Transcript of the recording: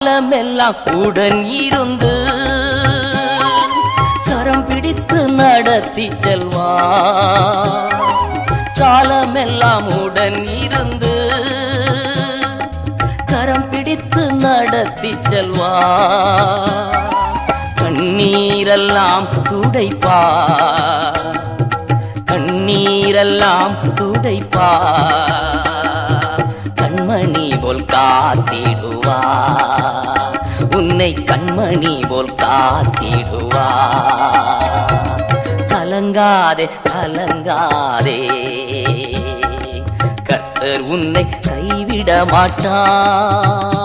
காலமெல்லாம் உடன் இருந்து கரம் பிடித்து நடத்தி செல்வா காலமெல்லாம் உடன் இருந்து கரம் பிடித்து நடத்தி செல்வா கண்ணீரெல்லாம் துடைப்பா கண்ணீரெல்லாம் துடைப்பா கண்மணி போல் காத்திடுவா. உன்னை கண்மணி போல் காத்திடுவா. கலங்காதே கலங்காதே. கத்தர் உன்னை கைவிட மாட்டான்